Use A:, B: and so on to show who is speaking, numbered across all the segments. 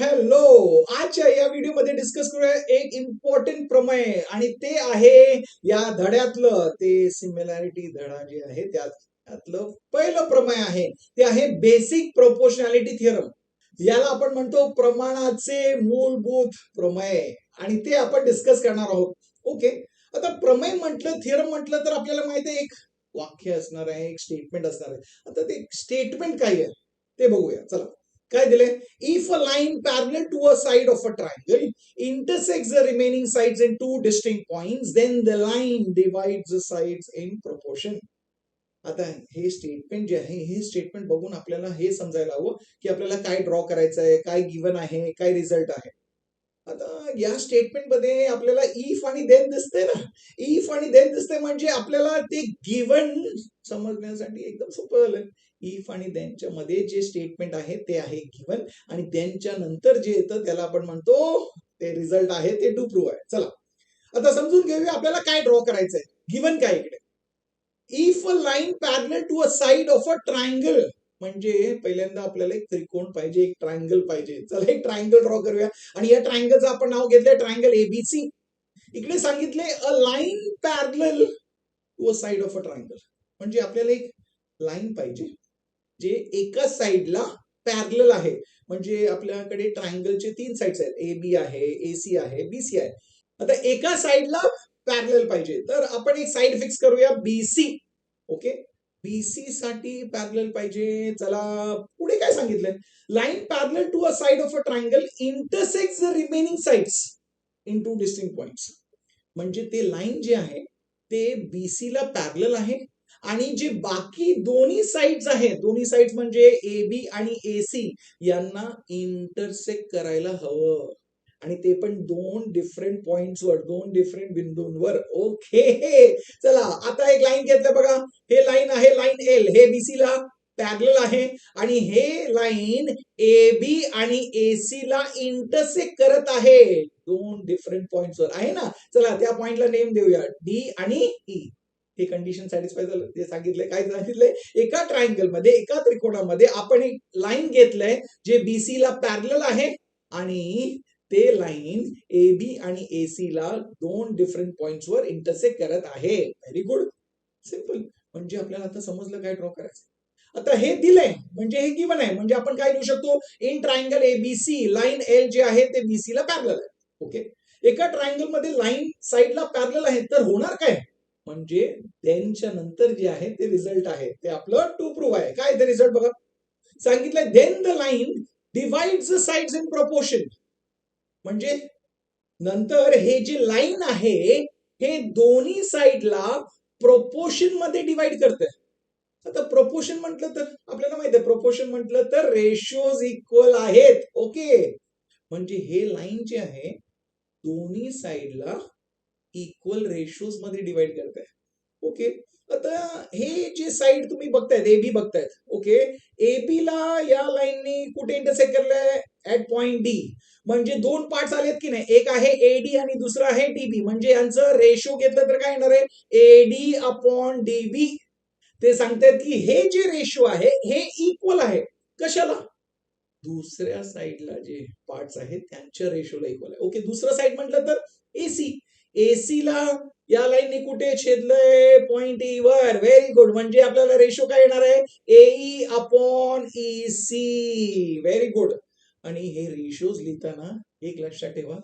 A: Hello आजच्या या व्हिडिओमध्ये डिस्कस करूया एक इम्पॉर्टंट प्रमेय आणि ते आहे या धड्यातलं ते सिमिलॅरिटी धडा जे आहे त्यातलं पहिलं प्रमेय आहे. ते आहे बेसिक प्रोपोर्शनॅलिटी थिअरम याला आपण म्हणतो प्रमाणाचे मूलभूत प्रमेय आणि ते आपण डिस्कस करणार आहोत. ओके आता प्रमेय म्हटलं थिअरम म्हटलं तर आपल्याला माहिती आहे एक वाक्य असणार आहे एक स्टेटमेंट असणार आहे. आता ते स्टेटमेंट काय आहे? ते बघूया. चला. काय दिले if a line parallel to a side of a triangle intersects the remaining sides in two distinct point then the line divide the sides in proportion. आता हे स्टेटमेंट जे आहे हे स्टेटमेंट बघून आपल्याला हे समजायला हवं की आपल्याला काय ड्रॉ करायचं आहे काय गिवन आहे काय रिझल्ट आहे. आता या स्टेटमेंटमध्ये आपल्याला इफ आणि देन दिसते ना. इफ आणि देन दिसते म्हणजे आपल्याला ते गिवन समजण्यासाठी एकदम सोपं झालं इफ आणि त्यांच्यामध्ये मध्ये जे स्टेटमेंट आहे ते आहे गिवन आणि त्यांच्या नंतर जे येतं त्याला आपण म्हणतो ते रिझल्ट आहे ते डू प्रूव्ह आहे. चला. आता समजून घेऊया आपल्याला काय ड्रॉ करायचंय. गिवन काय इकडे? If a line parallel to a side of a triangle म्हणजे पहिल्यांदा आपल्याला एक त्रिकोण पाहिजे एक ट्रायंगल पाहिजे. चला एक ट्रायंगल ड्रॉ करूया. आणि या ट्रायंगलचं आपण नाव घेतलंय ट्रायंगल एबीसी इकडे सांगितले a line parallel to a side of a triangle म्हणजे आपल्याला एक लाईन पाहिजे. जे एका साईडला पॅरल आहे. म्हणजे आपल्याकडे ट्रायंगलचे तीन साइड्स आहेत. ए बी आहे ए सी आहे बी सी आहे. आता एका साइडला पॅरल पाहिजे. तर आपण एक साइड फिक्स करूया बीसी ओके? बीसी साठी पॅरल पाहिजे. चला पुढे काय सांगितलंय? Line parallel to a side of a triangle intersect the remaining sides in two distinct point म्हणजे ते लाईन जे आहे ते बीसी ला पॅरल आहे. आणि जे बाकी दोन्ही साईड्स आहेत दोन्ही साईड्स म्हणजे ए बी आणि ए सी यांना इंटरसेक्ट करायला हवं. आणि ते पण दोन डिफरंट पॉइंट्सवर दोन डिफरंट बिंदूंवर. ओके चला आता एक लाईन घेतलं बघा. हे लाईन आहे लाईन एल हे बीसी ला पॅरल आहे. आणि हे लाईन ए बी आणि ए सी ला इंटरसेक्ट करत आहे. दोन डिफरंट पॉइंट्सवर आहे ना? चला त्या पॉइंटला नेम देऊया. डी आणि ई हे कंडिशन सॅटिस्फाय झालं. ते सांगितलंय काय सांगितलंय? एका ट्रायंगलमध्ये एका त्रिकोणामध्ये आपण एक लाईन घेतलंय जे बीसी ला पॅरल आहे आणि ते लाईन ए बी आणि ए सी ला दोन डिफरंट पॉइंट्सवर इंटरसेक्ट करत आहे. व्हेरी गुड सिंपल म्हणजे आपल्याला आता समजलं काय ड्रॉ करायचं? आता हे दिलंय. म्हणजे हे गिवन आहे. म्हणजे आपण काय लिहू शकतो? In triangle A B C line L जे आहे ते बीसी ला पॅरल आहे. ओके एका ट्रायंगलमध्ये लाईन साईडला पॅरल आहे तर होणार काय? म्हणजे देनच्या नंतर जे आहे ते रिझल्ट आहे. ते आपलं टू प्रूव्ह आहे. काय ते रिझल्ट बघा. सांगितलंय then the line divide the sides in proportion म्हणजे नंतर हे जे लाईन आहे हे दोन्ही साइडला प्रोपोर्शनमध्ये डिवाइड करते आता प्रपोर्शन म्हटलं तर आपल्याला माहिती आहे प्रपोर्शन म्हटलं तर रेशोज इक्वल आहेत. ओके म्हणजे हे लाईन जे आहे दोन्ही साइडला इक्वल रेशोजमध्ये डिवाइड करताय. ओके आता हे जे साइड तुम्ही बघतायत ए बी बघतायत. ओके ए बी ला या लाईननी कुठे इंटरसेक्ट केलंय ऍट पॉइंट डी म्हणजे दोन पार्ट्स आलेत की नाही? एक आहे एडी आणि दुसरं आहे डीबी म्हणजे यांचं रेशो घेतलं तर काय येणार आहे? एडी अपॉन डीबी ते सांगतायत की हे जे रेशो आहे हे इक्वल आहे. कशाला? दुसऱ्या साइडला जे पार्ट्स आहेत त्यांच्या रेशोला इक्वल आहे. ओके दुसरं साईड म्हटलं तर एसी एसी ला या लाईनने कुठे छेदलंय? पॉइंट ई e वर. व्हेरी गुड म्हणजे आपल्याला रेशो काय येणार आहे? AE upon E C very good आणि हे रेशोज लिहिताना एक लक्षात ठेवा.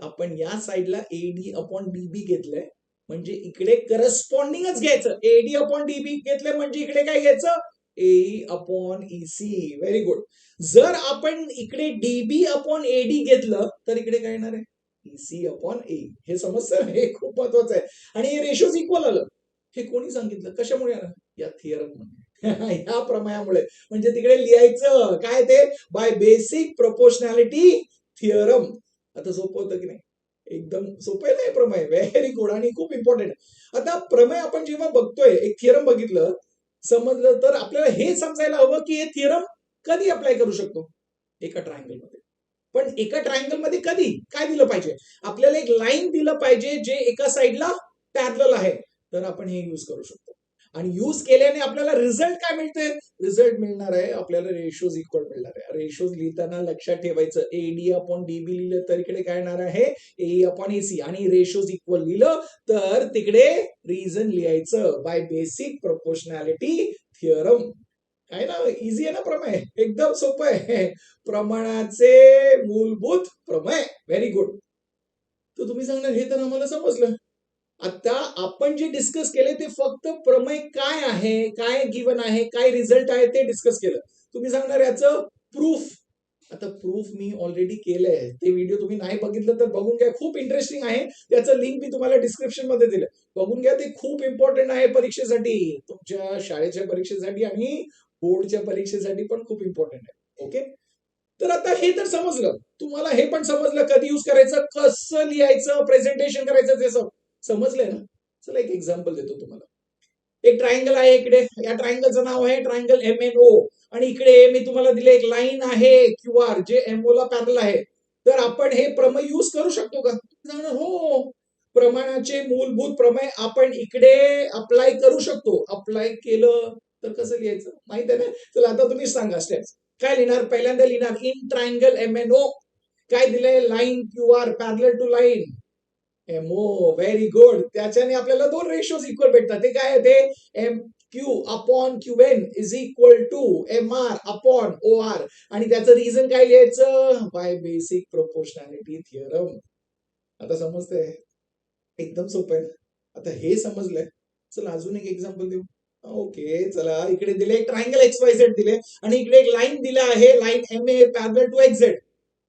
A: आपण या साइडला एडी अपॉन डीबी घेतलंय. म्हणजे इकडे करस्पॉन्डिंगच घ्यायचं. एडी अपॉन डीबी घेतलंय म्हणजे इकडे काय घ्यायचं? A upon E C very good जर आपण इकडे डीबी अपॉन एडी घेतलं तर इकडे काय येणार आहे? सी अपॉन ए हे समजतं? हे खूप महत्वाचं आहे. आणि हे रेशोज इक्वल आलं. हे कोणी सांगितलं? कशामुळे आलं? या थिअरममध्ये. या प्रमेयामुळे. म्हणजे तिकडे लिहायचं. काय ते? बाय बेसिक प्रपोशनॅलिटी थिअरम आता सोपं होतं की नाही? एकदम सोपं आहे ना हे प्रमेय? व्हेरी गुड आणि खूप इम्पॉर्टंट आता प्रमेय आपण जेव्हा बघतोय एक थिअरम बघितलं समजलं तर आपल्याला हे समजायला हवं की हे थिअरम कधी अप्लाय करू शकतो? एका ट्रायंगलमध्ये. पण एका ट्रायंगलमध्ये कधी? काय दिलं पाहिजे? आपल्याला एक लाईन दिलं पाहिजे जे एका साइडला पॅरल आहे. तर आपण हे यूज करू शकतो. आणि यूज केल्याने आपल्याला रिझल्ट काय मिळते रिझल्ट मिळणार आहे. आपल्याला रेशोज इक्वल मिळणार आहे. रेशोज लिहिताना लक्षात ठेवायचं. एडी अपॉन डीबी लिहिलं तर इकडे काय येणार आहे? ए अपॉन एसी आणि रेशोज इक्वल लिहिलं तर तिकडे रिझन लिहायचं बाय बेसिक प्रोपोर्शनॅलिटी थिअरम आहे ना? इझी आहे ना प्रमेय? एकदम सोपं आहे. प्रमाणाचे मूलभूत प्रमेय. व्हेरी गुड तर तुम्ही सांगणार हे तर आम्हाला समजलं. आता आपण जे डिस्कस केले ते फक्त प्रमेय काय आहे काय गिवन आहे काय रिझल्ट आहे ते डिस्कस केलं. तुम्ही सांगणार याचं प्रूफ आता प्रूफ मी ऑलरेडी केलंय. ते व्हिडिओ तुम्ही नाही बघितलं तर बघून घ्या. खूप इंटरेस्टिंग आहे. त्याचं लिंक मी तुम्हाला डिस्क्रिप्शनमध्ये दिलं. बघून घ्या ते खूप इम्पॉर्टंट आहे परीक्षेसाठी. तुमच्या शाळेच्या परीक्षेसाठी आणि बोर्डच्या परीक्षेसाठी पण खूप इम्पॉर्टंट आहे. ओके तर आता हे तर समजलं. तुम्हाला हे पण समजलं कधी युज करायचं कसं लिहायचं प्रेझेंटेशन करायचं ते सब समजलंय ना? चला एक एक्झाम्पल देतो तुम्हाला. एक ट्रायंगल आहे इकडे. या ट्रायंगलचं नाव आहे ट्रायंगल एम एन ओ आणि इकडे मी तुम्हाला दिले एक लाईन आहे क्यू आर जे एमओ ला पॅरल आहे. तर आपण हे प्रमेय युज करू शकतो का? हो. प्रमाणाचे मूलभूत प्रमेय आपण इकडे अप्लाय करू शकतो. अप्लाय केलं. तर कसं लिहायचं? माहीत आहे ना? चला आता तुम्ही सांगा स्टेप्स काय लिहिणार? पहिल्यांदा लिहिणार in triangle M N O काय दिलंय? Line Q R parallel to line MO very good त्याच्याने आपल्याला दोन रेशोज इक्वल भेटतात. ते काय ते M Q upon Q N is equal to M R upon O R आणि त्याचं रिझन काय लिहायचं? बाय बेसिक प्रोपोर्शनॅलिटी थिअरम आता समजतंय? एकदम सोपं आहे. आता हे समजलंय. चला अजून एक एक्झाम्पल देऊ. ओके चला इकडे दिले एक ट्रायंगल एक्स वाय झेड दिले आणि इकडे एक लाईन दिला आहे line M A parallel to X Z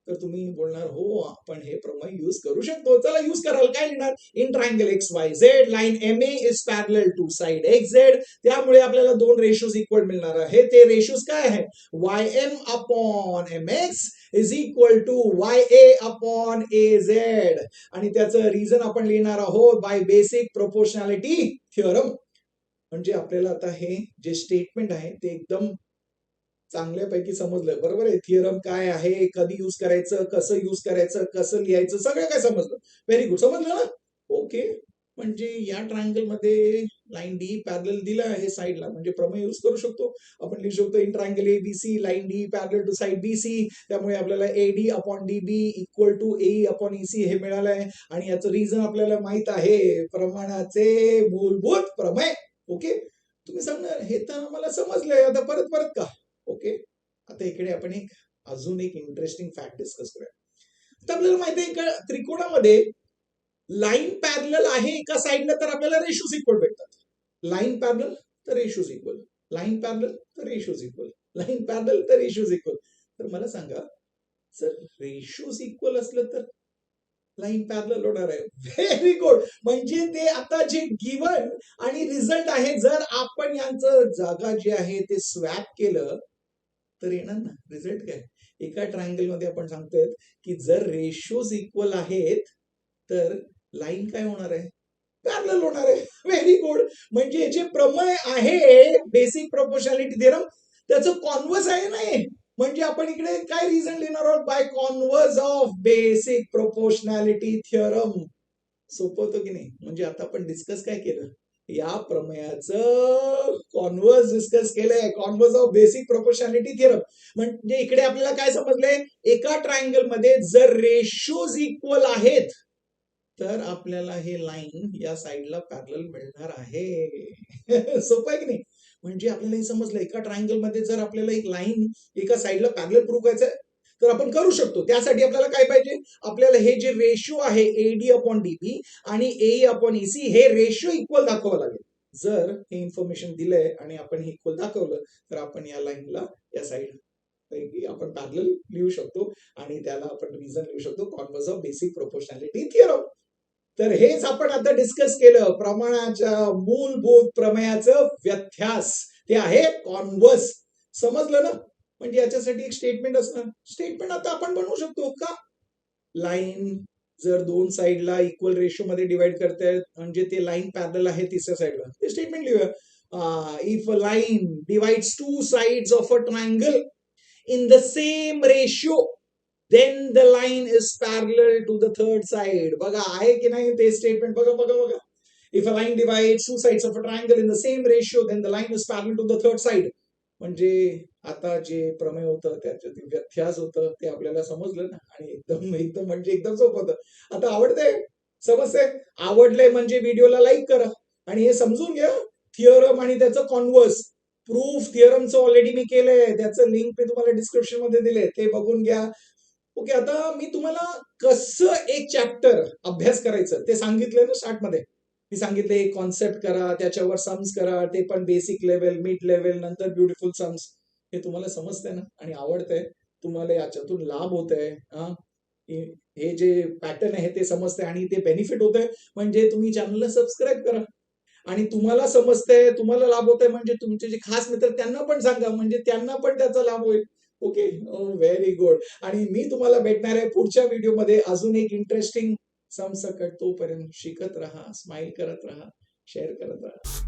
A: तर तुम्ही बोलणार हो आपण हे प्रमाण युज करू शकतो. चला युज कराल काय लिहिणार? In triangle X Y Z line M A is parallel to side X Z त्यामुळे आपल्याला दोन रेशोज इक्वल मिळणार आहे ते रेशोज काय आहे Y M upon M X is equal to Y A upon A Z आणि त्याचं रिझन आपण लिहिणार आहोत बाय बेसिक प्रोपोर्शनॅलिटी थिअरम म्हणजे आपल्याला आता हे जे स्टेटमेंट आहे ते एकदम चांगल्यापैकी समजलं. बरोबर आहे? थिअरम काय आहे? कधी युज करायचं? कसं युज करायचं? कसं लिहायचं? सगळं काय समजलं? व्हेरी गुड समजलं ना? ओके म्हणजे या ट्रायंगलमध्ये लाईन डी पॅरल दिलं आहे साईडला म्हणजे प्रमेय युज करू शकतो. आपण लिहू शकतो in triangle A B C line D parallel to side B C त्यामुळे आपल्याला A D upon D B equal to A upon E C हे मिळालंय आणि याचं रिझन आपल्याला माहीत आहे. प्रमाणाचे मूलभूत प्रमेय. ओके? तुम्ही सांगणार हे तर आम्हाला समजलंय. आता परत परत का? ओके? आता इकडे आपण एक अजून एक इंटरेस्टिंग फॅक्ट डिस्कस करूया. तर आपल्याला माहिती आहे का त्रिकोणामध्ये लाईन पॅरल आहे एका साईडला तर आपल्याला रेशोज इक्वल भेटतात. लाईन पॅरल तर रेशोज इक्वल लाईन पॅरल तर रेशोज इक्वल लाईन पॅरल तर रेशोज इक्वल तर मला सांगा जर रेशोज इक्वल असलं तर लाईन पॅरल होणार आहे. व्हेरी गुड म्हणजे ते आता जे गिवन आणि रिझल्ट आहे जर आपण यांचं जागा जे आहे ते स्वॅप केलं तर येणार ना? रिझल्ट काय? एका ट्रायंगलमध्ये आपण सांगतोय की जर रेशोज इक्वल आहेत तर लाईन काय होणार आहे? पॅरल होणार आहे. व्हेरी गुड म्हणजे जे प्रमेय आहे बेसिक प्रपोशालिटी देरम त्याचं कॉन्वर्स आहे ना म्हणजे आपण इकडे काय रिझन लिहिणार आहोत? By converse of basic proportionality theorem सोपं होतो की नाही? म्हणजे आता आपण डिस्कस काय केलं? या प्रमेयाचं कॉन्वर्स डिस्कस केलंय. Converse of basic proportionality theorem म्हणजे इकडे आपल्याला काय समजलंय एका ट्रायंगलमध्ये जर रेशोज इक्वल आहेत तर आपल्याला हे लाईन या साईडला पॅरल मिळणार आहे. सोपं आहे की नाही? म्हणजे आपल्याला हे समजलं एका ट्रायंगलमध्ये जर आपल्याला एक लाईन एका साईडला पॅरल प्रूव्ह करायचं तर आपण करू शकतो. त्यासाठी आपल्याला काय पाहिजे? आपल्याला हे जे रेशो आहे एडी अपॉन डीबी आणि ए अपॉन ईसी हे रेशो इक्वल दाखवावं लागेल. जर हे इन्फॉर्मेशन दिलंय आणि हे इक्वल दाखवलं तर आपण या लाईनला या साईड आपण पॅरल लिहू शकतो आणि त्याला आपण रिझन लिहू शकतो. Converse of basic proportionality theorem तर हेच आपण आता डिस्कस केलं. प्रमाणाच्या मूलभूत प्रमेयाचं व्यत्यास. ते आहे कॉन्वर्स समजलं ना? म्हणजे याच्यासाठी एक स्टेटमेंट असणार. स्टेटमेंट आता आपण बनवू शकतो का? लाईन जर दोन साईडला इक्वल रेशो मध्ये डिवाइड करतायत म्हणजे ते लाईन पॅरल आहे तिसऱ्या साईडला ते स्टेटमेंट लिहूया. If a line divides two sides of a triangle in the same ratio then the line is parallel to the third side बघा आहे की नाही ते स्टेटमेंट बघा बघा बघा. If a line divide two sides of a triangle in the same ratio then the line is parallel to the third side म्हणजे आता जे प्रमेय होतं त्याच्यात व्यथ्यास होतं ते आपल्याला समजलं ना. आणि एकदम एकदम म्हणजे एकदम सोपं होतं. आता आवडतंय? समजतंय? आवडलंय म्हणजे व्हिडिओला लाईक करा. आणि हे समजून घ्या. थिअरम आणि त्याचं कॉन्व्हर्स प्रूफ थिअरमचं ऑलरेडी मी केलंय. त्याचं लिंक मी तुम्हाला डिस्क्रिप्शनमध्ये दिले ते बघून घ्या. ओके आता मी तुम्हाला कसं एक चॅप्टर अभ्यास करायचं ते सांगितलंय ना स्टार्टमध्ये मी सांगितले एक कॉन्सेप्ट करा त्याच्यावर सम्स करा ते पण बेसिक लेवल मिड लेवल नंतर ब्युटिफुल सम्स हे तुम्हाला समजतंय ना? आणि आवडतंय. तुम्हाला याच्यातून लाभ होत आहे हे जे पॅटर्न आहे ते समजतंय आणि ते बेनिफिट होत आहे म्हणजे तुम्ही चॅनलला सबस्क्राईब करा. आणि तुम्हाला समजतंय तुम्हाला लाभ होत आहे म्हणजे तुमचे जे खास मित्र त्यांना पण सांगा. म्हणजे त्यांना पण त्याचा लाभ होईल. ओके व्हेरी गुड आणि मी तुम्हाला भेटणार आहे पुढच्या व्हिडिओमध्ये. अजून एक इंटरेस्टिंग समसकट तोपर्यंत शिकत राहा स्माइल करत राहा शेअर करत राहा.